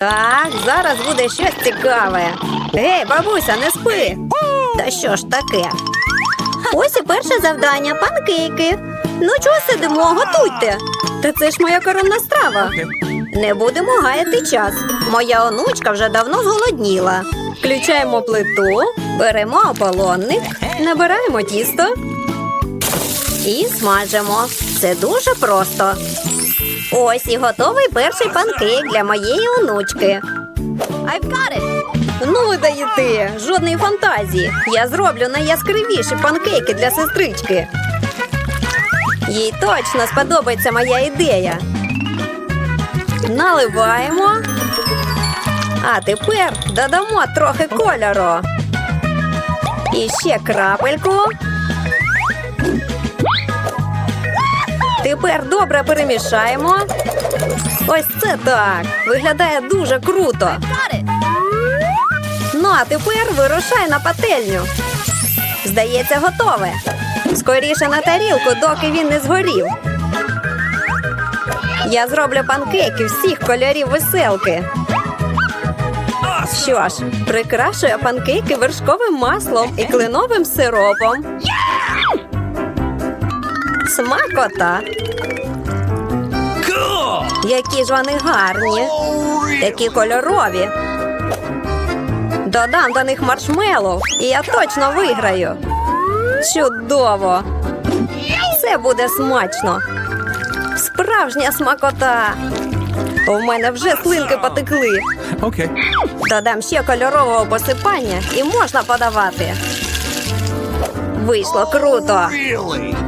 Так, зараз буде щось цікаве. Гей, бабуся, не спи. Та що ж таке? Ось і перше завдання панкейки. Ну чого сидимо, готуйте. Та це ж моя коронна страва. Не будемо гаяти час. Моя онучка вже давно зголодніла. Включаємо плиту, беремо ополонник, набираємо тісто і смажимо. Це дуже просто. Ось і готовий перший панкейк для моєї онучки. I've got it! Ну ви даєте, жодної фантазії. Я зроблю найяскравіші панкейки для сестрички. Їй точно сподобається моя ідея. Наливаємо. А тепер додамо трохи кольору. І ще крапельку. Тепер добре перемішаємо. Ось це так. Виглядає дуже круто. Ну, а тепер вирушай на пательню. Здається, готове. Скоріше на тарілку, доки він не згорів. Я зроблю панкейки всіх кольорів веселки. Що ж, прикрашую панкейки вершковим маслом і кленовим сиропом. Смакота. Які ж вони гарні, такі кольорові. Додам до них маршмеллоу, і я точно виграю. Чудово! Це буде смачно. Справжня смакота. У мене вже слинки потекли. Okay. Додам ще кольорового посипання і можна подавати. Вийшло круто. Really?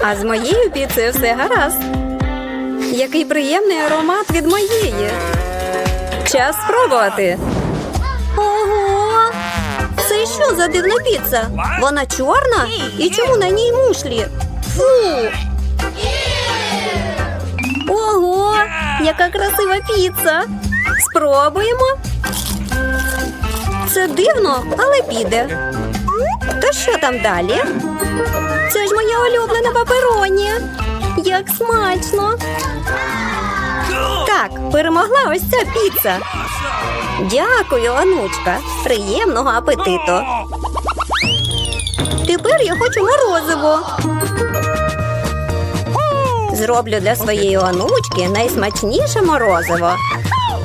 А з моєю піцею все гаразд. Який приємний аромат від моєї. Час спробувати. Ого! Це що за дивна піца? Вона чорна? І чому на ній мушлі? Фу! Ого! Яка красива піца! Спробуємо. Це дивно, але піде. То що там далі? Це ж моя улюблена папероні. Як смачно! Так, перемогла ось ця піца. Дякую, онучка. Приємного апетиту. Тепер я хочу морозиво. Зроблю для своєї онучки найсмачніше морозиво.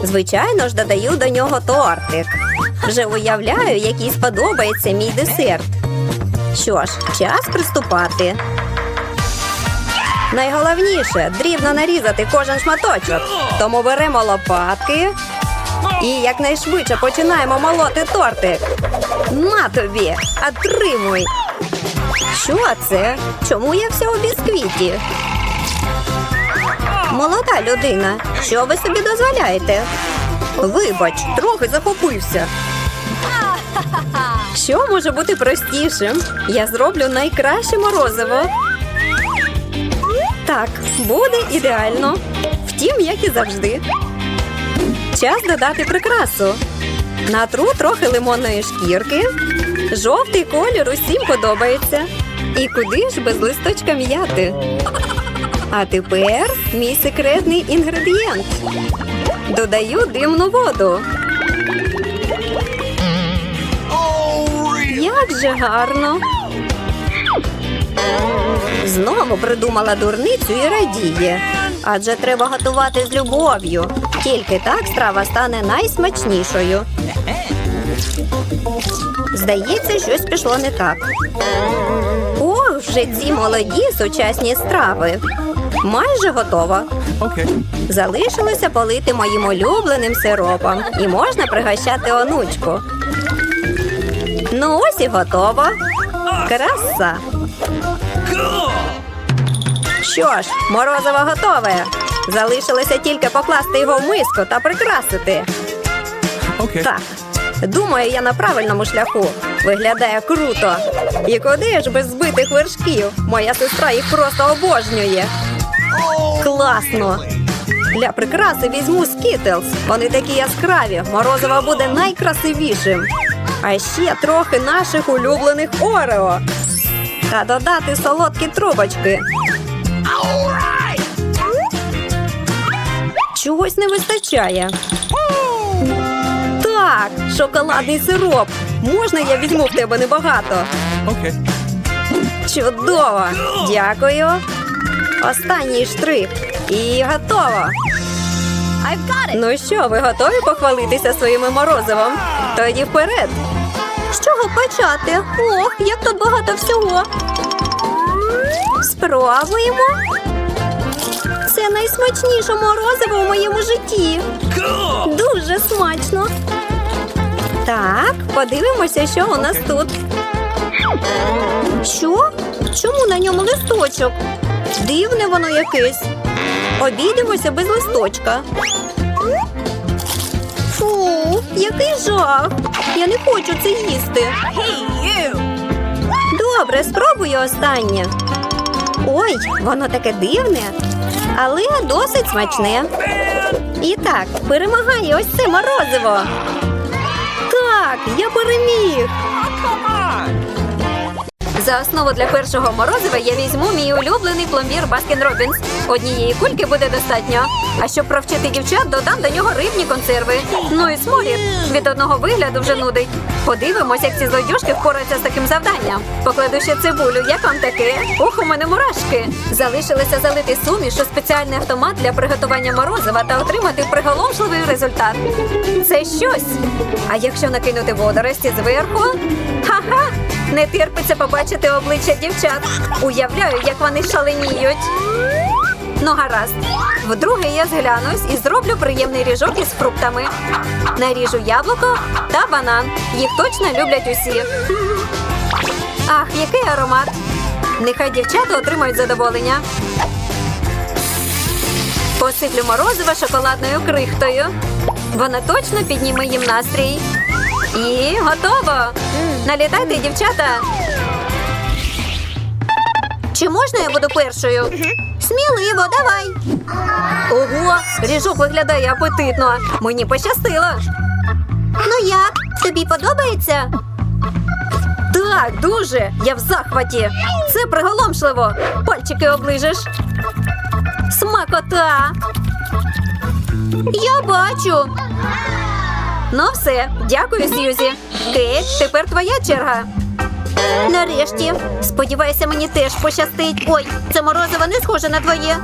Звичайно ж, додаю до нього тортик. Вже уявляю, який сподобається мій десерт. Що ж, час приступати. Найголовніше дрібно нарізати кожен шматочок. Тому беремо лопатки і якнайшвидше починаємо молоти тортик. На тобі, отримуй. Що це? Чому я вся у бісквіті? Молода людина, що ви собі дозволяєте? Вибач, трохи захопився. Що може бути простішим? Я зроблю найкраще морозиво. Так, буде ідеально. Втім, як і завжди. Час додати прикрасу. Натру трохи лимонної шкірки. Жовтий колір усім подобається. І куди ж без листочка м'яти? А тепер мій секретний інгредієнт. Додаю димну воду. Як же гарно. Знову придумала дурницю і радіє. Адже треба готувати з любов'ю. Тільки так страва стане найсмачнішою. Здається, щось пішло не так. Ох, вже ці молоді сучасні страви. Майже готова. okay. Залишилося полити моїм улюбленим сиропом і можна пригощати онучку. Ну ось і готово. Краса. Що ж, морозиво готове. Залишилося тільки покласти його в миску та прикрасити. Okay. Так, думаю, я на правильному шляху. Виглядає круто. І куди ж без збитих вершків? Моя сестра їх просто обожнює. Класно! Для прикраси візьму скітлз. Вони такі яскраві. Морозиво буде найкрасивішим. А ще трохи наших улюблених Орео. Та додати солодкі трубочки. Чогось не вистачає. Так, шоколадний сироп. Можна я візьму в тебе небагато? Okay. Чудово! Дякую. Останній штрих. І готово. Ну що, ви готові похвалитися своїми морозивом? Тоді вперед. З чого почати? Ох, як тут багато всього. Спробуємо. Це найсмачніше морозиво в моєму житті. Дуже смачно. Так, подивимося, що у нас тут. Що? Чому на ньому листочок? Дивне воно якесь. Обійдемося без листочка. Який жах. Я не хочу це їсти. Добре, спробую останнє. Ой, воно таке дивне, але досить смачне. І так, перемагає ось це морозиво. Так, я переміг. За основу для першого морозива я візьму мій улюблений пломбір Баскін Робінс. Однієї кульки буде достатньо. А щоб провчити дівчат, додам до нього рибні консерви. Ну і сморід. Від одного вигляду вже нудить. Подивимось, як ці злодюшки впораються з таким завданням. Покладу ще цибулю. Як вам таке? Ох, у мене мурашки. Залишилося залити суміш у спеціальний автомат для приготування морозива та отримати приголомшливий результат. Це щось. А якщо накинути водорості зверху? Ха-ха! Не терпиться побачити обличчя дівчат. Уявляю, як вони шаленіють. Ну, гаразд. Вдруге я зглянусь і зроблю приємний ріжок із фруктами. Наріжу яблуко та банан. Їх точно люблять усі. Ах, який аромат! Нехай дівчата отримають задоволення. Посиплю морозиво шоколадною крихтою. Вона точно підніме їм настрій. І готово! Налітайте, дівчата! Чи можна я буду першою? Сміливо, давай. Ого, ріжок виглядає апетитно. Мені пощастило. Ну як? Тобі подобається? Так, дуже. Я в захваті. Це приголомшливо. Пальчики оближеш. Смакота. Я бачу. Ну все, дякую, Сьюзі. Кейт, тепер твоя черга. Нарешті. Сподіваюся, мені теж пощастить. Ой, це морозиво не схоже на твоє.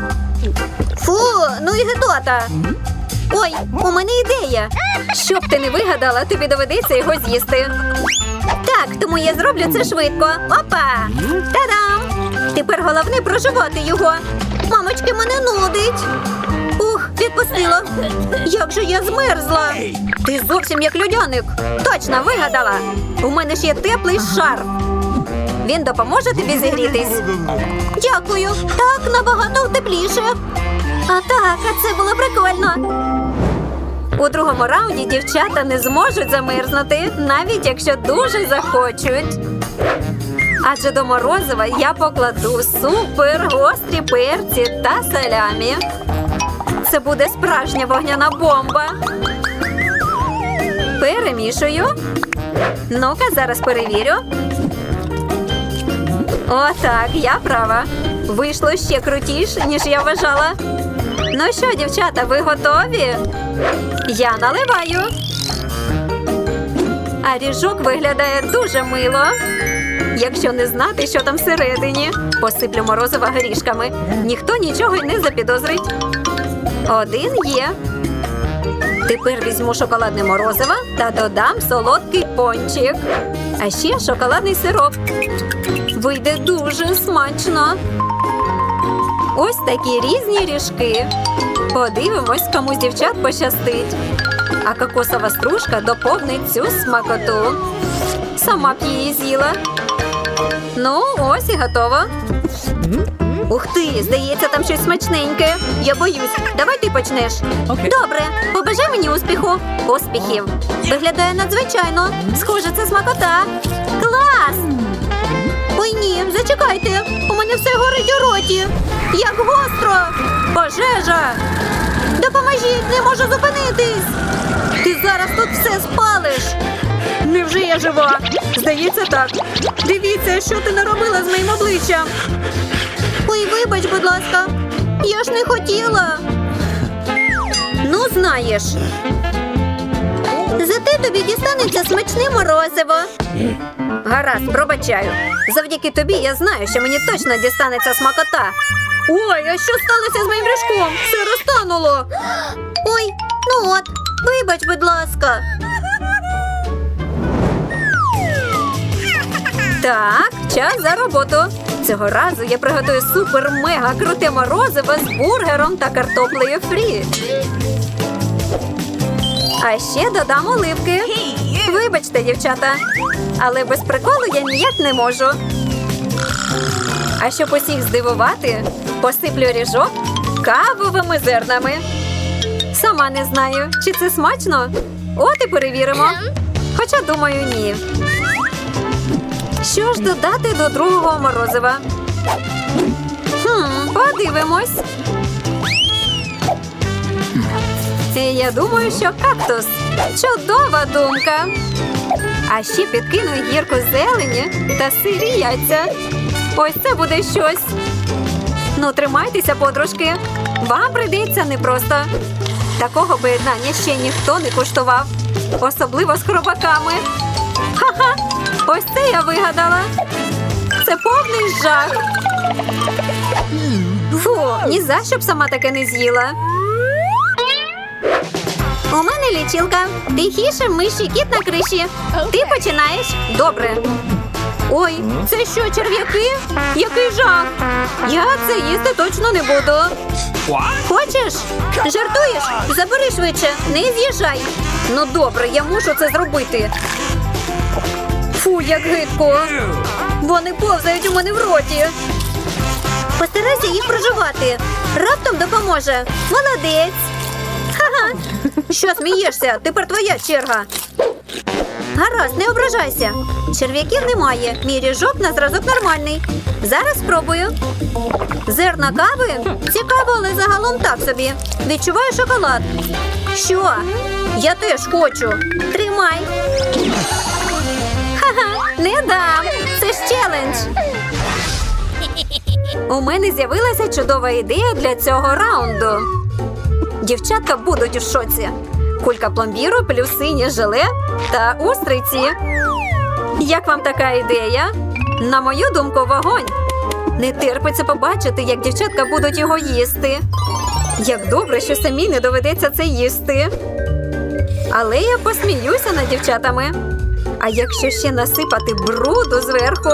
Фу, ну і гидота. Ой, у мене ідея. Щоб ти не вигадала, тобі доведеться його з'їсти. Так, тому я зроблю це швидко. Опа! Та-дам! Тепер головне проживати його. Мамочки, мене нудить. Ух, відпустило. Як же я змерзла. Ти зовсім як людяник. Точно вигадала. У мене ж є теплий шарф. Він допоможе тобі зігрітись. Дякую. Так набагато тепліше. А так, а це було прикольно. У другому раунді дівчата не зможуть замерзнути, навіть якщо дуже захочуть. Адже до морозива я покладу супер гострі перці та салямі. Це буде справжня вогняна бомба. Перемішую. Ну-ка, зараз перевірю. Отак, я права. Вийшло ще крутіше, ніж я вважала. Ну що, дівчата, ви готові? Я наливаю. А ріжок виглядає дуже мило. Якщо не знати, що там всередині, посиплю морозива горішками. Ніхто нічого й не запідозрить. Один є. Тепер візьму шоколадне морозиво та додам солодкий пончик. А ще шоколадний сироп. Вийде дуже смачно. Ось такі різні ріжки. Подивимось, кому з дівчат пощастить. А кокосова стружка доповнить цю смакоту. Сама б її з'їла. Ну, ось і готово. Ух ти, здається, там щось смачненьке. Я боюсь. Давай ти почнеш. Окей. Добре, побажай мені успіху. Успіхів. Виглядає надзвичайно. Схоже, це смакота. Клас! Ой, ні, зачекайте. У мене все горить у роті. Як гостро. Пожежа. Допоможіть, не можу зупинитись. Ти зараз тут все спалиш. Невже я жива? Здається, так. Дивіться, що ти наробила з моїм обличчям. Ой, вибач, будь ласка. Я ж не хотіла. Ну, знаєш. Зате тобі дістанеться смачне морозиво. Гаразд, пробачаю. Завдяки тобі я знаю, що мені точно дістанеться смакота. Ой, а що сталося з моїм ріжком? Все розтануло. Ой, ну от, вибач, будь ласка. Так, час за роботу. Цього разу я приготую супер-мега круте морозиво з бургером та картоплею фрі. А ще додам оливки. Вибачте, дівчата, але без приколу я ніяк не можу. А щоб усіх здивувати, посиплю ріжок кавовими зернами. Сама не знаю, чи це смачно. От і перевіримо. Хоча думаю, ні. Що ж додати до другого морозива? Хм, подивимось. Я думаю, що кактус чудова думка. А ще підкину гірку зелені та сирі яйця. Ось це буде щось. Ну, тримайтеся, подружки. Вам прийдеться непросто. Такого поєднання ще ніхто не куштував, особливо з хробаками. Ха-ха! Ось це я вигадала. Це повний жах. Фу, ні за що б сама таке не з'їла. У мене лічилка. Тихіше миші кіт на криші. Ти починаєш? Добре. Ой, це що, черв'яки? Який жах! Я це їсти точно не буду. Хочеш? Жартуєш? Забери швидше, не з'їжджай. Ну добре, я мушу це зробити. Фу, як гидко. Вони повзають у мене в роті. Постарайся їх проживати. Раптом допоможе. Молодець. Ха-ха. Що смієшся? Тепер твоя черга. Гаразд, не ображайся. Черв'яків немає. Мій ріжок на зразок нормальний. Зараз спробую. Зерна кави? Цікаво, але загалом так собі. Відчуваю шоколад. Що? Я теж хочу. Тримай. Дам. Це ж челендж. У мене з'явилася чудова ідея для цього раунду. Дівчатка будуть у шоці. Кулька пломбіру, плюс синє желе та устриці. Як вам така ідея? На мою думку, вогонь. Не терпиться побачити, як дівчатка будуть його їсти. Як добре, що самі не доведеться це їсти. Але я посміюся над дівчатами. А якщо ще насипати бруду зверху,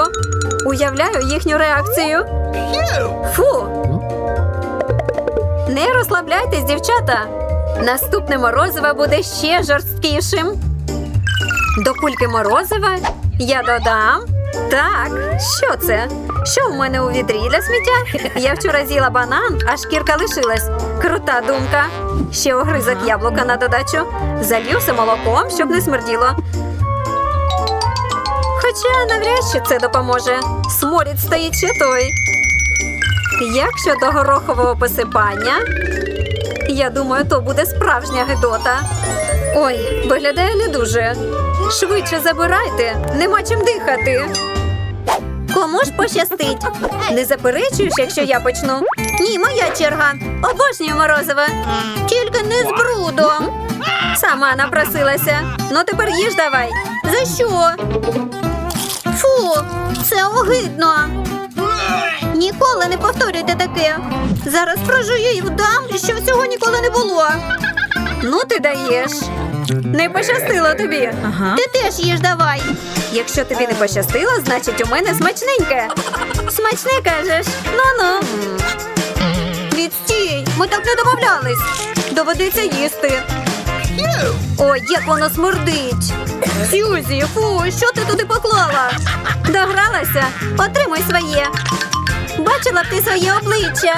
уявляю їхню реакцію. Фу. Не розслабляйтесь, дівчата. Наступне морозиво буде ще жорсткішим. До кульки морозива я додам. Так, що це? Що в мене у відрі для сміття? Я вчора з'їла банан, а шкірка лишилась. Крута думка. Ще огризок яблука на додачу. Залью молоком, щоб не смерділо. Хоча навряд чи це допоможе. Сморід стоїть ще той. Як щодо горохового посипання? Я думаю, то буде справжня гидота. Ой, виглядає не дуже. Швидше забирайте, нема чим дихати. Кому ж пощастить? Не заперечуєш, якщо я почну? Ні, моя черга. Обожнюю морозиво. Тільки не з брудом. Сама напросилася. Ну тепер їж давай. За що? Фу, це огидно. Ніколи не повторюйте таке. Зараз прожую і вдам, що всього ніколи не було. Ну, ти даєш. Не пощастило тобі. Ага. Ти теж їж давай. Якщо тобі не пощастило, значить у мене смачненьке. Смачне кажеш. Ну-ну. Відстій, ми так не домовлялись. Доведеться їсти. Ой, як воно смердить. Сюзі, фу, що ти туди поклала? Догралася? Отримай своє. Бачила б ти своє обличчя.